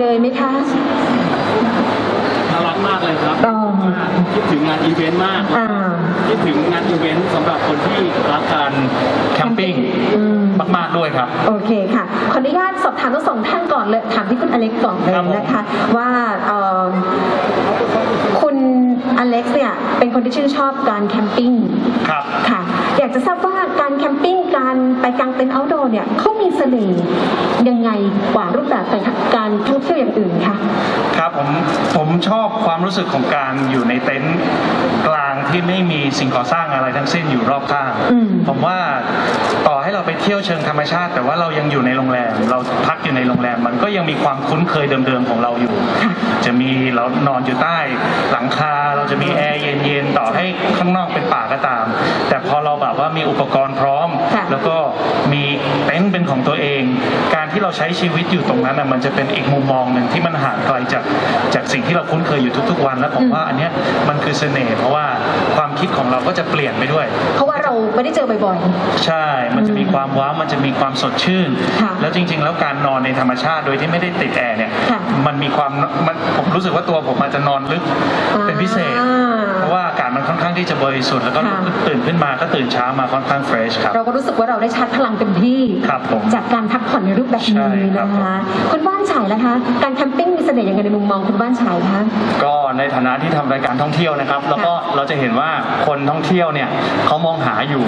เลยไหมคะน่ารักมากเลยครับอ๋อคิดถึงงานอีเวนต์มากอ่า คิดถึงงานอีเวนต์สำหรับคนที่รักการแคมปิ้งอืม มากๆด้วยครับ โอเคค่ะ ขออนุญาตสอบถามทั้งสองท่านก่อนเลย ถามที่คุณอเล็กก่อนเลยครับผม นะคะ ว่าเอ่อคุณอเล็กซ์เนี่ยเป็นคนที่ชื่นชอบการแคมปิ้งครับ ค่ะ อยากจะทราบว่าการแคมปิ้ง การไปกางเต็นท์ outdoor เนี่ยเขามีเสน่ห์ยังไงกว่ารูปแบบการท่องเที่ยวอย่างอื่นคะครับผมผมชอบความรู้สึกของการอยู่ในเต็นท์กลางที่ไม่มีสิ่งก่อสร้างอะไรทั้งสิ้นอยู่รอบข้างอืมผมว่าต่อให้เราไปเที่ยวเชิงธรรมชาติ แต่ว่าเรายังอยู่ในโรงแรม เราพักอยู่ในโรงแรม มันก็ยังมีความคุ้นเคยเดิมๆของเราอยู่ค่ะจะมีเรานอนอยู่ใต้หลังคาเราจะมีแอร์เย็นๆต่อให้ข้างนอกเป็นป่าก็ตาม แต่พอเราแบบว่ามีอุปกรณ์พร้อมค่ะแล้วก็มีเต็นท์เป็นของตัวเอง การที่เราใช้ชีวิตอยู่ตรงนั้นอะมันจะเป็นอีกมุมมองหนึ่งที่มันห่างไกลจากจากสิ่งที่เราคุ้นเคยอยู่ทุก ๆ วัน แล้วผมว่าอันเนี้ยมันคือเสน่ห์เพราะว่าความคิดของเราก็จะเปลี่ยนไปด้วย เพราะว่าเราไม่ได้เจอบ่อยใช่ มันจะมีความว้าว มันจะมีความสดชื่นค่ะแล้วจริง ๆ แล้วการนอนในธรรมชาติโดยที่ไม่ได้ติดแอร์เนี่ยค่ะมันมีความมันผมรู้สึกว่าตัวผมอาจจะนอนลึกอ่าเป็นพิเศษ เพราะว่าอากาศมันค่อนข้างที่จะบริสุทธิ์แล้วก็ค่ะ ตื่นขึ้นมาก็ตื่นเช้ามาค่อนข้างเฟรชครับๆเราก็รู้สึกว่าเราได้ชาร์จพลังเต็มที่ ครับผมจากการพักผ่อนในรูปแบบใช่นี้ครับ นะคะคุณบ้านฉายล่ะคะ การแคมปิ้งมีเสน่ห์ยังไงในมุมมองคุณบ้านฉายคะ ก็ในฐานะที่ทำรายการท่องเที่ยวนะครับ แล้วก็เราจะเห็นว่าคนท่องเที่ยวเนี่ยเขามองหาอยู่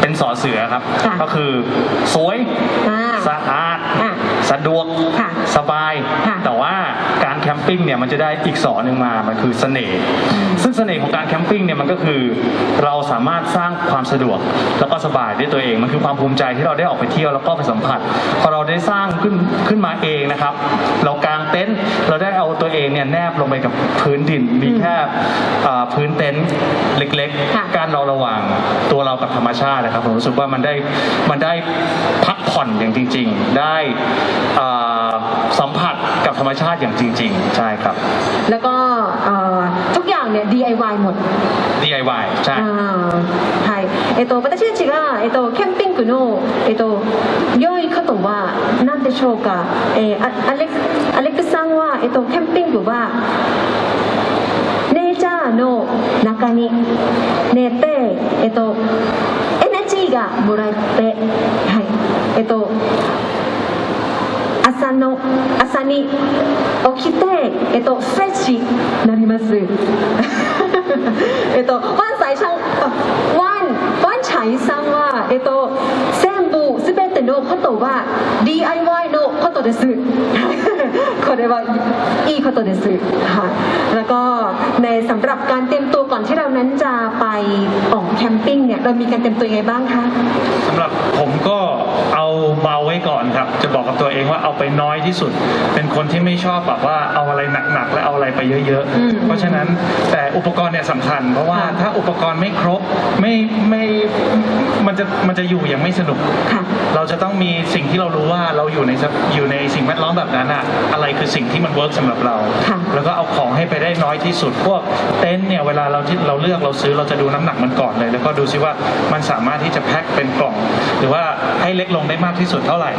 เป็นสอเสือครับ ค่ะก็คือสวยอ่าสะอาดอะสะดวกค่ะสบาย ค่ะแต่ว่าการแคมปิ้งเนี่ยมันจะได้อีกสอหนึ่งมา มันคือเสน่ห์ซึ่งเสน่ห์ของการแคมปิ้งเนี่ยมันก็คือเราสามารถสร้างความสะดวกแล้วก็สบายด้วยตัวเอง มันคือความภูมิใจที่เราได้ออกไปเที่ยวแล้วก็ไปสัมผัสพอเราได้สร้างขึ้นขึ้นมาเองนะครับ เรากางเต็นท์เราได้เอาตัวเองเนี่ยแนบลงไปกับพื้นดินมีแค่อ่าพื้นเต็นท์เล็กค่ะๆการเราระหว่างตัวเรากับธรรมชาตินะครับผมรู้สึกว่ามันได้มันได้พักผ่อนอย่างจริง ๆ ได้อ่าสัมผัสกับธรรมชาติอย่างจริงใช่ครับ แล้วก็เอ่อทุกอย่างเนี่ย DIY หมด DIY ใช่ あーはい。えっと、私たちが、えっと、キャンピングの、えっと、良いことは何でしょうか、えー、あアレックアレックさんは、えっと、キャンピングは、ネイチャーの中に寝て、えっと、エナジーがもらって、はい。えっと、 朝の朝に起きて、えっと、フレッシュになります。えっと、ワンサイさん、あワン、ワンチャイさんは、えっと、全部、すべてのことは DIY のことです。これはいいことですค่ะแล้วก็ในสำหรับการเตรียมตัวก่อนที่เรานั้นจะไปออกแคมปิ้งเนี่ยเรามีการเตรียมตัวยังไงบ้างคะ สำหรับผมก็เอาเบา ไว้ก่อนครับ จะบอกกับตัวเองว่าเอาไปน้อยที่สุด เป็นคนที่ไม่ชอบแบบว่าเอาอะไรหนักๆและเอาอะไรไปเยอะอืมๆเพราะฉะนั้นแต่อุปกรณ์เนี่ยสำคัญ เพราะว่าค่ะถ้าอุปกรณ์ไม่ครบไม่ไม่มันจะมันจะอยู่อย่างไม่สนุกค่ะเราจะต้องมีสิ่งที่เรารู้ว่าเราอยู่ในสภอยู่ในสิ่งแวดล้อมแบบนั้นอะอะไรคือสิ่งที่มันเวิร์กสำหรับเราค่ะแล้วก็เอาของให้ไปได้น้อยที่สุด พวกเต็นท์เนี่ยเวลาเราที่เราเลือกเราซื้อเราจะดูน้ำหนักมันก่อนเลย แล้วก็ดูซิว่ามันสามารถที่จะแพ็คเป็นกล่อง หรือว่าให้เล็กลงได้มากที่สุดเท่าไหร่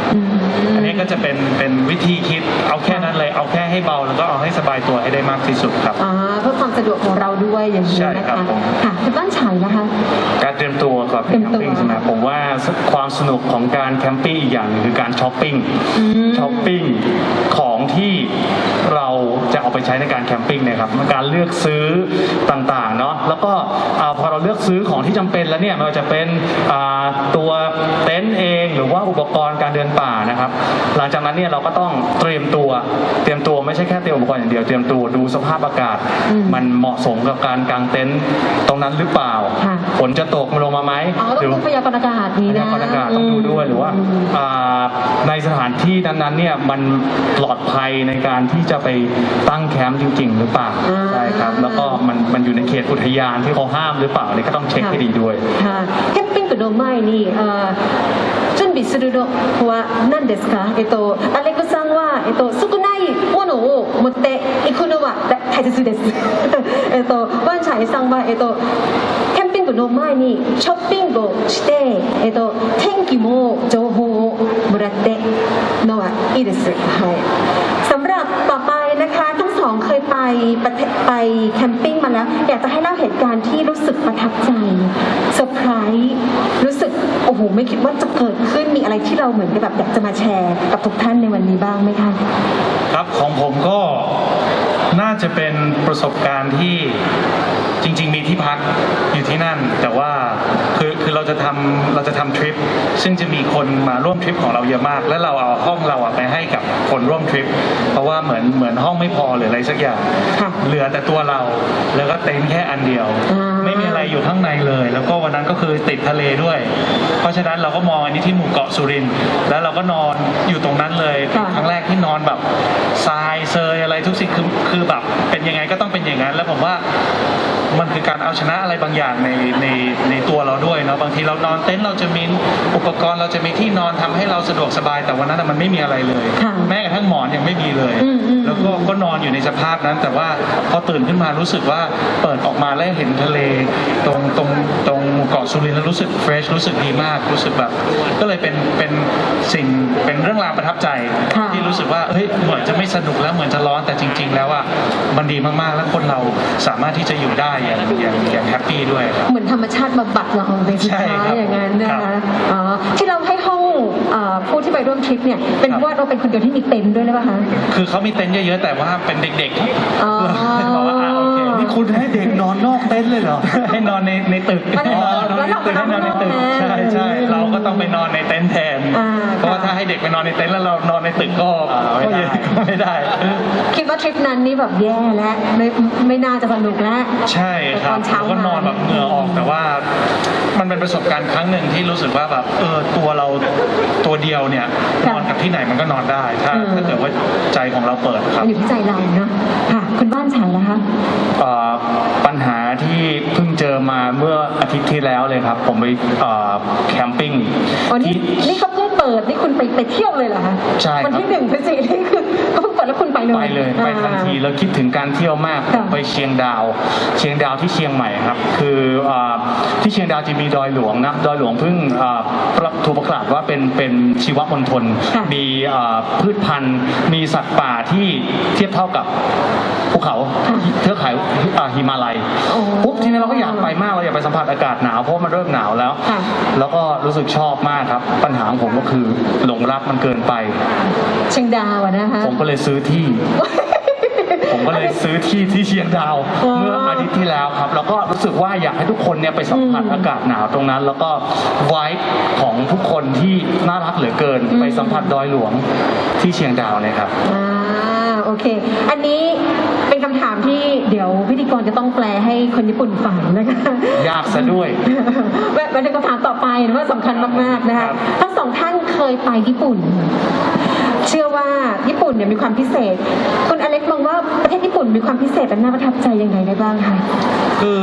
อันนี้ก็จะเป็นเป็นวิธีคิดเอาแค่นั้นเลยเอาแค่ให้เบาแล้วก็เอาให้สบายตัวให้ได้มากที่สุดครับ อ่าเพื่อความสะดวกของเราด้วยอย่างนี้ใช่นะครัคะบผม ค่ะคุณบ้านฉายนะคะ การเตรียมตัวก่อนไปเตรียมแคมตัวปิ้งใช่ไหมผมว่าความสนุกของการแคมปิ้งอีกอย่างหนึงคือการช้อปปิ้งอืม ช้อปปิ้งของที่เราจะเอาไปใช้ในการแคมปิ้งเนะครับการเลือกซื้อต่างๆเนาะแล้วก็อ่าพอเราเลือกซื้อของที่จำเป็นแล้วเนี่ยไมันจะเป็นอ่าตัวเต็นท์เอง หรือว่าอุปกรณ์การการเดินป่านะครับ หลังจากนั้นเนี่ยเราก็ต้องเตรียมตัว เตรียมตัวไม่ใช่แค่เตรียมอุปกรณ์อย่างเดียว เตรียมตัวดูสภาพอากาศ มันเหมาะสมกับการกางเต็นท์ตรงนั้นหรือเปล่า ฝนจะตกมาลงมาไหมต้หรืองดูพยากรณ์อากาศดีนะ พยากรณ์อากาศต้องดูด้วยหรือว่าในสถานที่นั้นๆเนี่ยมันปลอดภัยในการที่จะไปตั้งแคมป์จริง ๆ หรือเปล่า ใช่ครับ แล้วก็มันมันอยู่ในเขตอุทยานที่เขาห้ามหรือเปล่าเนี่ยก็ต้องเช็คให้ดีด้วย ค่ะแคมปิ้งกับโดไม้นี่ 準備するのは何ですか、えっと、アレクさんは、えっと、少ないものを持っていくのは大大切です。えっと、ワンチャイさんは、えっと、キャンピングの前にショッピングをして、えっと、天気も情報をもらってのはいいです。はい。สำหรับ ป ระเทศไปแคมปิ้งมาแล้ว อยากจะให้เล่าเหตุการณ์ที่รู้สึกประทับใจเซอร์ไพรส์รู้สึกโอ้โหไม่คิดว่าจะเกิดขึ้นมีอะไรที่เราเหมือนกับแบบอยากจะมาแชร์กับทุกท่านในวันนี้บ้างไหมคะครับของผมก็น่าจะเป็นประสบการณ์ที่จริง ๆ มีที่พักอยู่ที่นั่น แต่ว่าคือ คือเราจะทำเราจะทำทริป ซึ่งจะมีคนมาร่วมทริปของเราเยอะมาก แล้วเราเอาห้องเราอะไปให้กับคนร่วมทริป เพราะว่าเหมือนเหมือนห้องไม่พอหรืออะไรสักอย่าง ค่ะ เหลือแต่ตัวเรา แล้วก็เต็นท์แค่อันเดียว อ่า ไม่มีอะไรอยู่ข้างในเลย แล้วก็วันนั้นก็คือติดทะเลด้วย เพราะฉะนั้นเราก็มองอันนี้ที่หมู่เกาะสุรินทร์แล้วเราก็นอนอยู่ตรงนั้นเลยค่ะ ครั้งแรกที่นอนแบบทรายเซยอะไรทุกสิ่งคือคือแบบเป็นยังไงก็ต้องเป็นอย่างนั้น แล้วผมว่ามันคือการเอาชนะอะไรบางอย่างในในในตัวเราด้วยเนาะบางทีเรานอนเต็นท์เราจะมีอุปกรณ์เราจะมีที่นอนทำให้เราสะดวกสบาย แต่วันนั้นนะมันไม่มีอะไรเลยค่ะแม้กระทั่งหมอนยังไม่มีเลยอืมอืมแล้วก็ก็นอนอยู่ในสภาพนั้น แต่ว่าพอตื่นขึ้นมารู้สึกว่าเปิดออกมาแล้วเห็นทะเล ตรงตรงตรงเกาะสุรินทร์แล้วรู้สึกเฟรชรู้สึกดีมากรู้สึกแบบ ก็เลยเป็นเป็นสิ่งเป็นเรื่องราวประทับใจค่ะที่ รู้สึกว่าเฮ้ยเหมือนจะไม่สนุกแล้วเหมือนจะร้อนแต่จริง ๆ แล้วอะมันดีมากๆแล้วคนเราสามารถที่จะอยู่ได้อย่างอย่างอย่างแฮปปี้ด้วยครับ เหมือนธรรมชาติบำบัดเราในสุดใช่ท้ายครับอย่างนั้นนะครัคะบ อ๋อที่เราให้ห้องเอ่อผู้ที่ไปร่วมทริปเนี่ยเป็นครับเพราะว่าเราเป็นคนเดียวที่มีเต็นท์ด้วยหรือเปล่าคะ คือเขามีเต็นท์เยอะๆแต่ว่าเป็นเด็กๆอ๋อเราบอกว่าอ่าโอเคนี่คุณให้เด็กนอนนอกเต็นท์เลยเหรอ ให้นอนในในตึก อ๋อแล้วเราก็ให้นอนใน ต้องไปนอนในเต็นท์แทนอ่าเพราะว่าถ้าให้เด็กไปนอนในเต็นท์แล้วเรานอนในตึกก็อ่าไม่ได้ก็ไม่ได้ คิดว่าทริปนั้นนี่แบบแย่แล้วไม่ไม่น่าจะสนุกแล้ว ใช่คตรัอบนเช้าก็นอนแบบเหงื่อออกแต่ว่ามันเป็นประสบการณ์ครั้งหนึ่งที่รู้สึกว่าแบบเออตัวเราตัวเดียวเนี่ยนอนกับที่ไหนมันก็นอนได้ถ้าถ้าเกิดว่าใจของเราเปิดครับมันอยู่ที่ใจเราเนาะค่ะคุณบ้านฉันนะคะเอ่อปัญหา ที่เพิ่งเจอมาเมื่ออาทิตย์ที่แล้วเลยครับ ผมไปเอ่อแคมปิ้งอ๋อนี่ที่ นี่เขาเพิ่งเปิด นี่คุณไปไปเที่ยวเลยเหรอคะใช่ครับ วันที่หนึ่งพฤศจิกายนนี่คือเขาเพิ่งเปิ ดแล้วคุณไปเลย ไปเลยไปทันทีแล้วคิดถึงการเที่ยวมากค่ะไปเชียงดาว เชียงดาวที่เชียงใหม่ครับ คือเอ่อที่เชียงดาวจะมีดอยหลวงนะดอยหลวงเพิ่งเอ่อประถูกประกาศว่าเป็นเป็นชีวมณฑลค่ะ มีเอ่อพืชพันธุ์ มีสัตว์ป่าที่เทียบเท่ากับภูเขาเทือกเขาอ่าหิมาลัยโอ้ ปุ๊บทีนี้เราก็อยากไปมากเราอยากไปสัมผัสอากาศหนาวเพราะว่ามันเริ่มหนาวแล้ว ค่ะ แล้วก็รู้สึกชอบมากครับ ปัญหาของผมก็คือหลงรักมันเกินไป เชียงดาวอะนะคะ ผมก็เลยซื้อที่ ผมก็เลยซื้อที่ที่เชียงดาวอ๋อเมื่ออาทิตย์ที่แล้วครับ แล้วก็รู้สึกว่าอยากให้ทุกคนเนี่ยไปสัมผัสอืมอากาศหนาวตรงนั้น แล้วก็ไวท์ของทุกคนที่น่ารักเหลือเกินอืมไปสัมผัสดอยหลวงที่เชียงดาวเลยครับ อ่าโอเค อันนี้เป็นคำถามที่เดี๋ยวพิธีกรจะต้องแปลให้คนญี่ปุ่นฟังนะคะ ยากซะด้วยมันเป็นคำถามต่อไปว่าสำคัญมากๆนะคะครับ ทั้งสองท่านเคยไปญี่ปุ่น เชื่อว่าญี่ปุ่นเนี่ยมีความพิเศษคุณอเล็กมองว่าประเทศญี่ปุ่นมีความพิเศษและน่าประทับใจยังไงได้บ้างคะ คือ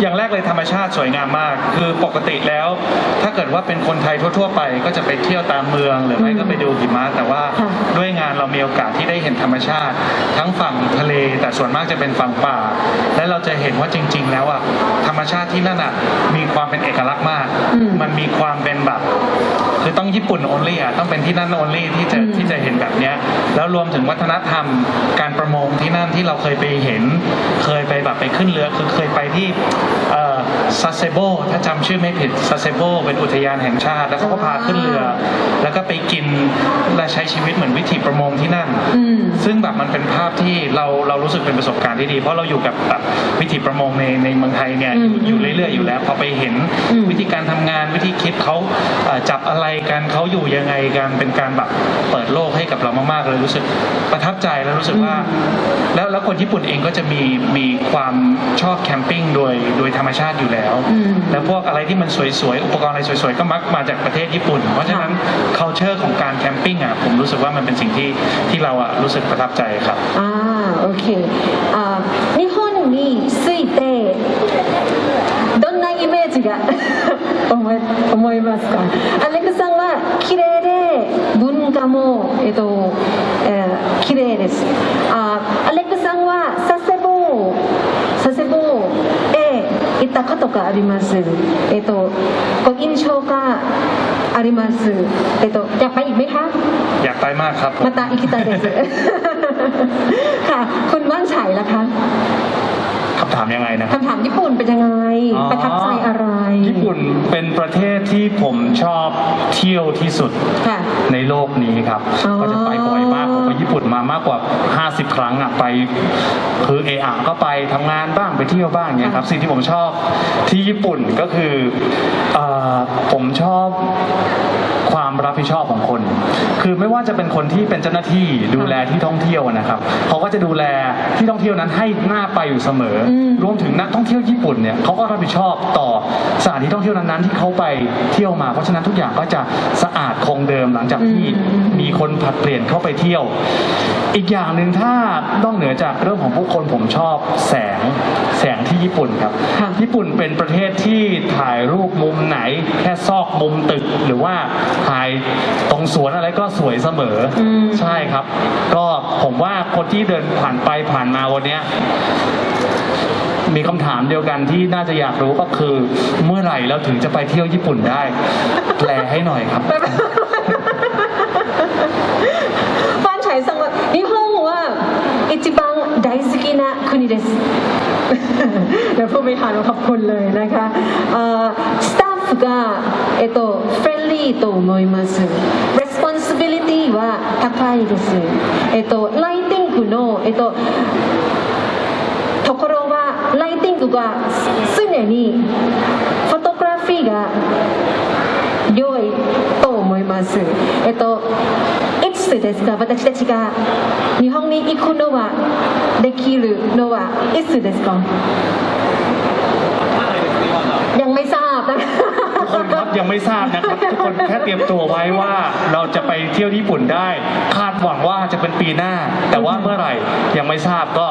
อย่างแรกเลยธรรมชาติสวยงามมาก คือปกติแล้ว ถ้าเกิดว่าเป็นคนไทยทั่ว ๆ ไป ก็จะไปเที่ยวตามเมืองหรือไม่ก็ไปดูหิมะแต่ว่าค่ะด้วยงานเรามีโอกาสที่ได้เห็นธรรมชาติ ทั้งฝั่งทะเลแต่ส่วนมากจะเป็นฝั่งป่า และเราจะเห็นว่าจริง ๆ แล้วอะธรรมชาติที่นั่นอะมีความเป็นเอกลักษณ์มาก อืม มันมีความเป็นแบบ คือต้องญี่ปุ่น only อะต้องเป็นที่นั่น only ที่จะอืมที่จะเห็นแบบเนี้ยแล้วรวมถึงวัฒนธรรมการประมงที่นั่นที่เราเคยไปเห็น เคยไปแบบไปขึ้นเรือคือเคยไปที่ซาเซโบถ้าจำชื่อไม่ผิดซาเซโบเป็นอุทยานแห่งชาติ แล้วเขาก็พาขึ้นเรือ แล้วก็ไปกินและใช้ชีวิตเหมือนวิถีประมงที่นั่นอืมซึ่งแบบมันเป็นภาพที่เราเรารู้สึกเป็นประสบการณ์ที่ดี เพราะเราอยู่กับแบบวิถีประมงในในเมืองไทยเนี่ยอืมอยู่เรื่อยๆอยู่แล้ว พอไปเห็นอืมวิธีการทำงานวิธีคิดเขาเอ่อจับอะไรกันเขาอยู่ยังไงกันเป็นการแบบเปิดโลให้กับเรามากๆเลยรู้สึกประทับใจแล้วรู้สึกว่า แล้วแล้วคนญี่ปุ่นเองก็จะมีมีความชอบแคมปิ้งโดยโดยธรรมชาติอยู่แล้ว อืม แล้วพวกอะไรที่มันสวยๆ อุปกรณ์อะไรสวยๆ ก็มักมาจากประเทศญี่ปุ่น เพราะฉะนั้น culture ของการแคมปิ้งอ่ะผมรู้สึกว่ามันเป็นสิ่งที่ที่เราอ่ะรู้สึกประทับใจครับ อ่าโอเคอ่า日本に着いてどんなイメージが思い思いますかアレクさんは綺麗 で文化も、えっとえー、綺麗ですあアレクさんは佐世保佐世保へ行ったことがありますえっとご印象がありますえっとอยากไปอีกไหมคะ อยากไปมากครับผม มาตาอิคิตาเดส ค่ะ คุณว่านไฉล่ะคะ ามยังไงนะครับคำถามญี่ปุ่นเป็นยังไงอ๋อประทับใจอะไร ญี่ปุ่นเป็นประเทศที่ผมชอบเที่ยวที่สุดค่ะในโลกนี้ครับอ๋อก็จะไปบ่อยมากผมไปญี่ปุ่นมามากกว่า 50 ครั้งอะไป คือเออะก็ไปทำงานบ้างไปเที่ยวบ้างเนี่ยครับสิ่งที่ผมชอบที่ญี่ปุ่นก็คือเออผมชอบ ความรับผิดชอบของคน คือไม่ว่าจะเป็นคนที่เป็นเจ้าหน้าที่ดูแลที่ท่องเที่ยวนะครับเขาก็จะดูแลที่ท่องเที่ยวนั้นให้หน้าไปอยู่เสมออมรวมถึงนักท่องเที่ยวญี่ปุ่นเนี่ยเขาก็รับผิดชอบต่อสถานที่ท่องเที่ยวนั้นๆที่เขาไปเที่ยวมาเพราะฉะนั้นทุกอย่างก็จะสะอาดคงเดิมหลังจากที่อืมมีคนผลัดเปลี่ยนเข้าไปเที่ยว อีกอย่างหนึ่งถ้านอกเหนือจากเรื่องของผู้คนผมชอบแสงแสงที่ญี่ปุ่นครับค่ะญี่ปุ่นเป็นประเทศที่ถ่ายรูปมุมไหน แค่ซอกมุมตึกหรือว่าถ่ายตรงสวนอะไรก็สวยเสมออ ม ใช่ครับ ก็ผมว่าคนที่เดินผ่านไปผ่านมาวันเนี้ย มีคำถามเดียวกันที่น่าจะอยากรู้ก็คือ เมื่อไหร่เราถึงจะไปเที่ยวญี่ปุ่นได้ แปลให้หน่อยครับ ファンチャイさんは日本は一番大好きな国です เดี๋ยวผู้บริหารขอบคุณเลยนะคะเอ่อสต าฟがえっとフレンリーと思います responsibility は高いですえっとライティングのえっとところはライティングが常にフォトグラフィーが良いと思います。えっと、いつですか私たちが日本に行くのはできるのはいつですかยังไม่ทราบนะคะ ทุก คนครับยังไม่ทราบนะครับทุกคนแค่เตรียมตัวไว้ว่าเราจะไปเที่ยวญี่ปุ่นได้ คาดหวังว่าจะเป็นปีหน้า แต่ว่าเมื่อไหร่ยังไม่ทราบก็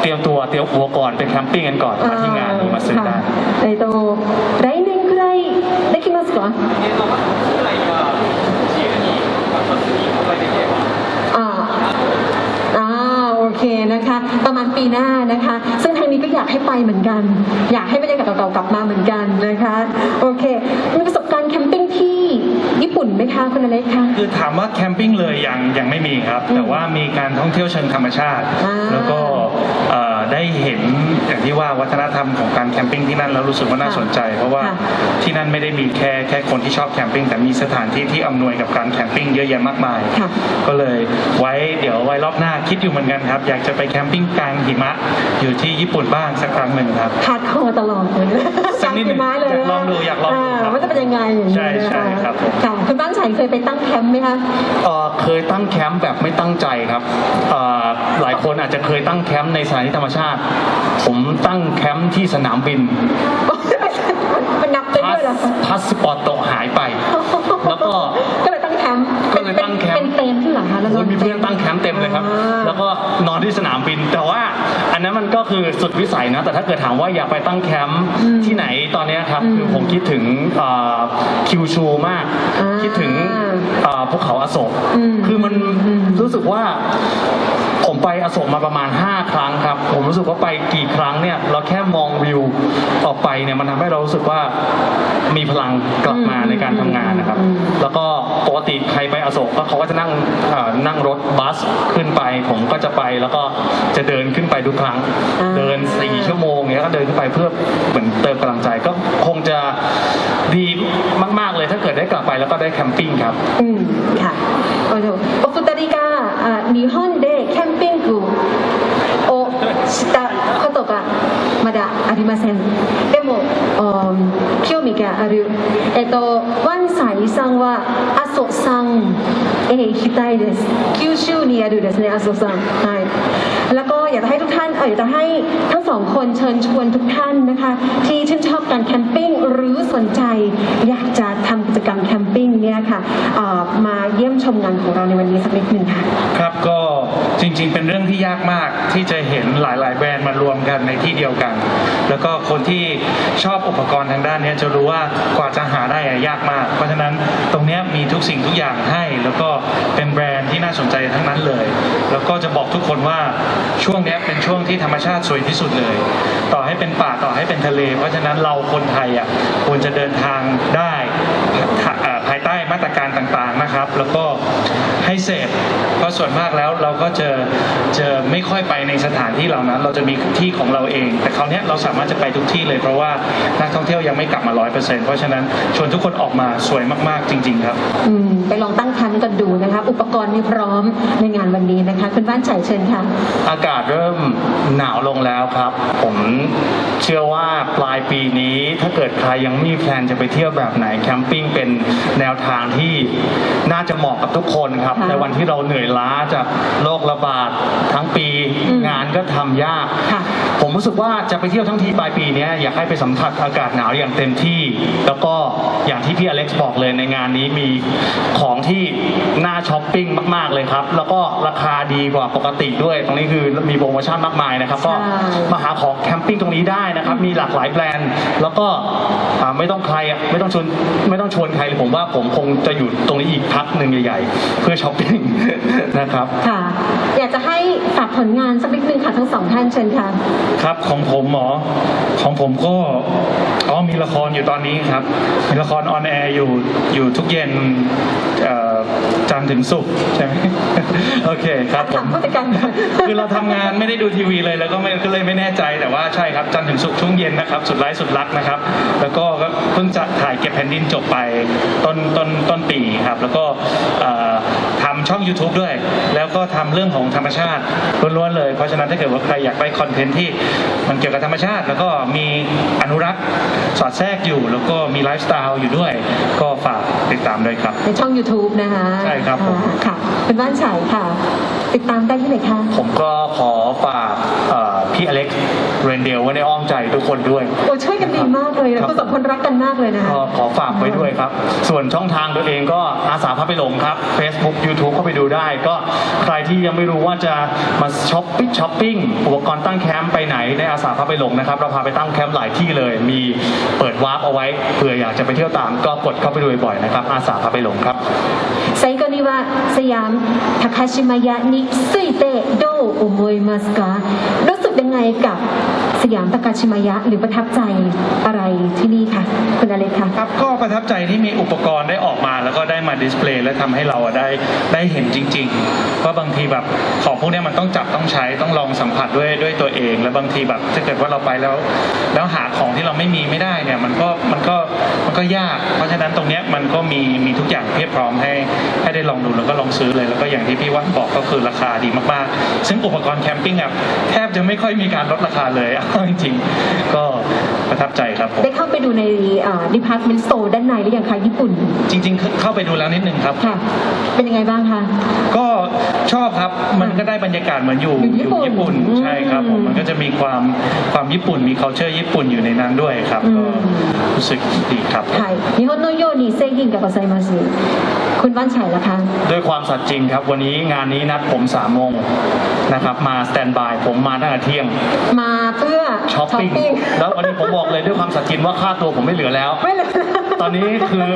เตรียมตัวเตรียมหัวก่อนไปแคมปิ้งกันก่อนมาที่งานนี้มาซื้อได้ はいえっと来年くらいできますかอ่าอ่าโอเคนะคะ ประมาณปีหน้านะคะ ซึ่งทางนี้ก็อยากให้ไปเหมือนกัน อยากให้บรรยากาศเก่าๆกลับมาเหมือนกันนะคะโอเคมีประสบการณ์แคมปิ้งที่ญี่ปุ่นไหมคะคุณอเล็กคะคือถามว่าแคมปิ้งเลยยังยังไม่มีครับ แต่ว่ามีการท่องเที่ยวเชิงธรรมชาติอ่าแล้วก็เอ่อ ได้เห็นอย่างที่ว่าวัฒนธรรมของการแคมปิ้งที่นั่นแล้วรู้สึกว่าน่าสนใจ เพราะว่าค่ะที่นั่นไม่ได้มีแค่แค่คนที่ชอบแคมปิ้งแต่มีสถานที่ที่อำนวยกับการแคมปิ้งเยอะแยะมากมายค่ะก็เลยไว้เดี๋ยวไว้รอบหน้าคิดอยู่เหมือนกันครับ อยากจะไปแคมปิ้งกลางหิมะอยู่ที่ญี่ปุ่นบ้างสักครั้งหนึ่งครับคาดคอตลอดเลยสักนิดหนึ่งจำไม้เลยอยากลองดูอยากลองดูครับ ว่าจะเป็นยังไงอย่างนี้ใช่นะใช่คะครับผม ค่ะคุณบ้านฉันเคยไปตั้งแคมป์ไหมคะ เอ่อเคยตั้งแคมป์แบบไม่ตั้งใจครับเอ่อหลายคนอาจจะเคยตั้งแคมป์ในสถานที่ธรรมชาติ ผมตั้งแคมป์ที่สนามบินมันนับไปพาด้วยเหรอสพาสปอร์ตโตะหายไป แล้วก็ ก็เลยตั้งแคมป์ก็เลยตั้งแคมป์ โอ้อยนมีเพื่อนตั้งแคมป์เต็มเลยครับอ่าแล้วก็นอนที่สนามบิน แต่ว่าอันนั้นมันก็คือสุดวิสัยนะ แต่ถ้าเกิดถามว่าอยากไปตั้งแคมป์ที่ไหนตอนเนี้ยครับอืมคือผมคิดถึงเอ่อคิวชูมากอ่าคิดถึงเอ่อภูเขาอโศกอืมคือมันอืมรู้สึกว่า ผมไปอโศกมาประมาณ 5 ครั้งครับ ผมรู้สึกว่าไปกี่ครั้งเนี่ย เราแค่มองวิวออกไปเนี่ยมันทำให้เรารู้สึกว่ามีพลังกลับมาในการทำงานนะครับอืมแล้วก็ปกติใครไปอโศกก็เขาก็จะนั่งเอ่อนั่งรถบัสขึ้นไป ผมก็จะไปแล้วก็จะเดินขึ้นไปทุกครั้งอ่าเดินสี่ชั่วโมงเนี้ยก็เดินขึ้นไปเพื่อเหมือนเติมกำลังใจก็คงจะดี มากๆเลยถ้าเกิดได้กลับไปแล้วก็ได้แคมปิ้งครับ うん、ค่ะあのお二人があ日本でキャンピングをしたことがまだありません。でも、うん興味がある。えっと、ワンサイさんは阿蘇山へ行きたいです。九州にあるですね、阿蘇山。はい。แล้วก็ อยากจะให้ทุกท่านเอออยากจะให้ทั้งสองคนเชิญชวนทุกท่านนะคะ ที่ชื่นชอบการแคมปิ้งหรือสนใจ อยากจะทำกิจกรรมแคมปิ้งเนี่ยค่ะมาเยี่ยมชมงานของเราในวันนี้สักนิดหนึ่งค่ะครับก็จริงๆ เป็นเรื่องที่ยากมากที่จะเห็นหลาย ๆ แบรนด์มารวมกันในที่เดียวกัน แล้วก็คนที่ชอบอุปกรณ์ทางด้านนี้จะรู้ว่ากว่าจะหาได้ยากมาก เพราะฉะนั้นตรงนี้มีทุกสิ่งทุกอย่างให้ แล้วก็เป็นแบรนด์ที่น่าสนใจทั้งนั้นเลย แล้วก็จะบอกทุกคนว่าช่วงงนี้เป็นช่วงที่ธรรมชาติสวยที่สุดเลย ต่อให้เป็นป่าต่อให้เป็นทะเล เพราะฉะนั้นเราคนไทยอะควรจะเดินทางได้ภายใต้ ตรการต่างๆนะครับ แล้วก็ให้เสพเพราะส่วนมากแล้วเราก็จะจะไม่ค่อยไปในสถานที่เหล่านั้น เราจะมีที่ของเราเอง แต่คราวเนี้ยเราสามารถจะไปทุกที่เลยเพราะว่านักท่องเที่ยวยังไม่กลับมาร้อยเปอร์เซ็นต์เพราะฉะนั้นชวนทุกคนออกมาสวยมากๆจริง ๆ ครับอืมไปลองตั้งคันกันดูนะคะ อุปกรณ์มีพร้อมในงานวันนี้นะคะคุณบ้านฉายเชิญค่ะ อากาศเริ่มหนาวลงแล้วครับ ผมเชื่อว่าปลายปีนี้ถ้าเกิดใครยังไม่มีแพลนจะไปเที่ยวแบบไหนแคมปิ้งเป็นแนวทางที่น่าจะเหมาะกับทุกคนครับ ค่ะในวันที่เราเหนื่อยล้าจากโรคระบาดทั้งปีอืมงานก็ทำยาก ค่ะผมรู้สึกว่าจะไปเที่ยวทั้งทีปลายปีเนี้ยอยากให้ไปสัมผัสอากาศหนาวอย่างเต็มที่ แล้วก็อย่างที่พี่อเล็กซ์บอกเลยในงานนี้มีของที่น่าช้อปปิ้งมาก ๆเลยครับ แล้วก็ราคาดีกว่าปกติด้วย ตรงนี้คือมีโปรโมชั่นมากมายนะครับก็ ใช่ มาหาของแคมปิ้งตรงนี้ได้นะครับ มีหลากหลายแบรนด์ แล้วก็อ่าไม่ต้องใครอะไม่ต้องชวนไม่ต้องชวนใครเลยผมว่าผมคงจะอยู่ตรงนี้อีกพักหนึ่งใหญ่ๆ เพื่อช้อปปิ้งนะครับ ค่ะ อยากจะให้ฝากผลงานสักนิดนึงค่ะทั้งสองท่านเชิญค่ะ ครับของผมหมอของผมก็อ๋อมีละครอยู่ตอนนี้ครับ มีละครออนแอร์อยู่อยู่ทุกเย็นเอ่อจันทร์ถึงศุกร์ใช่ไหมโอเคครับผถามมผู้จัดการก่อนคือเราทำงานไม่ได้ดูทีวีเลยแล้วก็ไม่ก็เลยไม่แน่ใจแต่ว่าใช่ครับจันทร์ถึงศุกร์ช่วงเย็นนะครับ สุดร้ายสุดรักนะครับ แล้วก็เพิ่งจะถ่ายเก็บแผ่นดินจบไปต้นต้นต้นปีครับ แล้วก็เอ่อทำช่อง YouTube ด้วย แล้วก็ทำเรื่องของธรรมชาติล้วนๆเลย เพราะฉะนั้นถ้าเกิดว่าใครอยากได้คอนเทนต์ที่มันเกี่ยวกับธรรมชาติ แล้วก็มีอนุรักษ์สอดแทรกอยู่ แล้วก็มีไลฟ์สไตล์อยู่ด้วย ก็ฝากติดตามด้วยครับ ในช่อง YouTube นะคะใช่ครับผมอ่าค่ะคุณบ้านฉายค่ะ ติดตามได้ที่ไหนคะผมก็ขอฝากเอ่อพี่อเล็กซ์ เรนเดลไว้ในอ้อมใจทุกคนด้วย โอ้ช่วยกันดีมากเลยนะครับ คุณสองคนรักกันมากเลยนะคะ ก็ขอฝากไว้ด้วยครับ ส่วนช่องทางตัวเองก็อาสาพาไปหลงครับ Facebook YouTube เข้าไปดูได้ ก็ใครที่ยังไม่รู้ว่าจะมาช้อปปิ้งช้อปปิ้งอุปกรณ์ตั้งแคมป์ไปไหนในอาสาพาไปหลงนะครับ เราพาไปตั้งแคมป์หลายที่เลย มีเปิดวาร์ปเอาไว้เผื่ออยากจะไปเที่ยวตาม ก็กดเข้าไปดูบ่อยๆนะครับ อาสาพาไปหลงครับ 最後にはสยาม高島屋についてどう思いますかรู้สึก ยังไงกับสยามตากาชิมายะหรือประทับใจอะไรที่นี่คะคุณอเล็กค่ะครับก็ประทับใจที่มีอุปกรณ์ได้ออกมาแล้วก็ได้มาดิสเพลย์และทำให้เราได้ได้เห็นจริงๆว่าบางทีแบบของพวกนี้มันต้องจับต้องใช้ต้องลองสัมผัสด้วยด้วยตัวเอง แล้วบางทีแบบถ้าเกิดว่าเราไปแล้ว แล้วหาของที่เราไม่มีไม่ได้เนี่ยมันก็มันก็มันก็ยาก เพราะฉะนั้นตรงเนี้ยมันก็มีมีทุกอย่างเพียบพร้อมให้ให้ได้ลองดูแล้วก็ลองซื้อเลยแล้วก็อย่างที่พี่ว่านบอกก็คือราคาดีมากๆ ซึ่งอุปกรณ์แคมปิ้งอะแทบจะไม่ค่อยอยมีการลดราคาเลยเอาจริงๆ ก็ประทับใจครับได้เข้าไปดูในดิพาร์ตเมนต์สโตร์ด้านในหรือยังคะญี่ปุ่น จริง ๆ เข้าไปดูแล้วนิดนึงครับค่ะเป็นยังไงบ้างคะก็ชอบครับมันก็ได้บรรยากาศเหมือนอยู่อยู่ญี่ปุ่นใช่ครับมันก็จะมีความความญี่ปุ่นมี culture ญี่ปุ่นอยู่ในนั้นด้วยครับก็รู้สึกดีครับใช่นิฮอนโนโยนิเซกินกับไซมาสึคุณบ้านชัยละคะด้วยความสัตย์จริงครับวันนี้งานนี้นัดผมสามโมงนะครับมาสแตนบายผมมาตั้งแต่ทีมาเพื่อช้อปปิ้งแล้ววันนี้ผมบอกเลยด้วยความสัตย์จริงว่าค่าตัวผมไม่เหลือแล้ว ไม่เลยตอนนี้คือ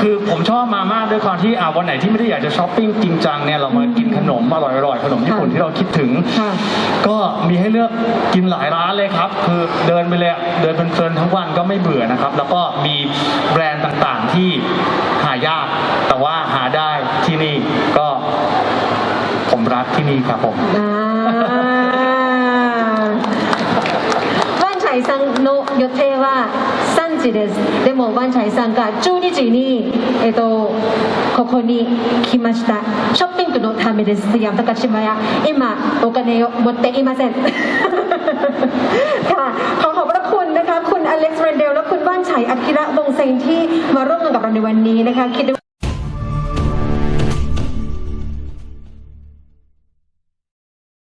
คือผมชอบมามากด้วยความที่อ่าวันไหนที่ไม่ได้อยากจะช้อปปิ้งจริงจังเนี่ยเรามากินขนมอร่อยๆขนมญี่ปุ่นค่ะที่เราคิดถึงค่ะก็มีให้เลือกกินหลายร้านเลยครับ คือเดินไปเลยอะเดินเพลินๆทั้งวันก็ไม่เบื่อนะครับ แล้วก็มีแบรนด์ต่างๆที่หายาก แต่ว่าหาได้ที่นี่ก็ผมรักที่นี่ครับผม 予定は3時ですでもワンチャイさんが12時に、えっとここに来ましたショッピングのためですスヤム高島屋今お金を持っていません ค่ะขอขอบพระคุณนะคะ คุณอเล็กซ์เรนเดลและคุณว่านชัยอากิระวงศ์เซนที่มาร่วมงานกับเราในวันนี้นะคะคิดดู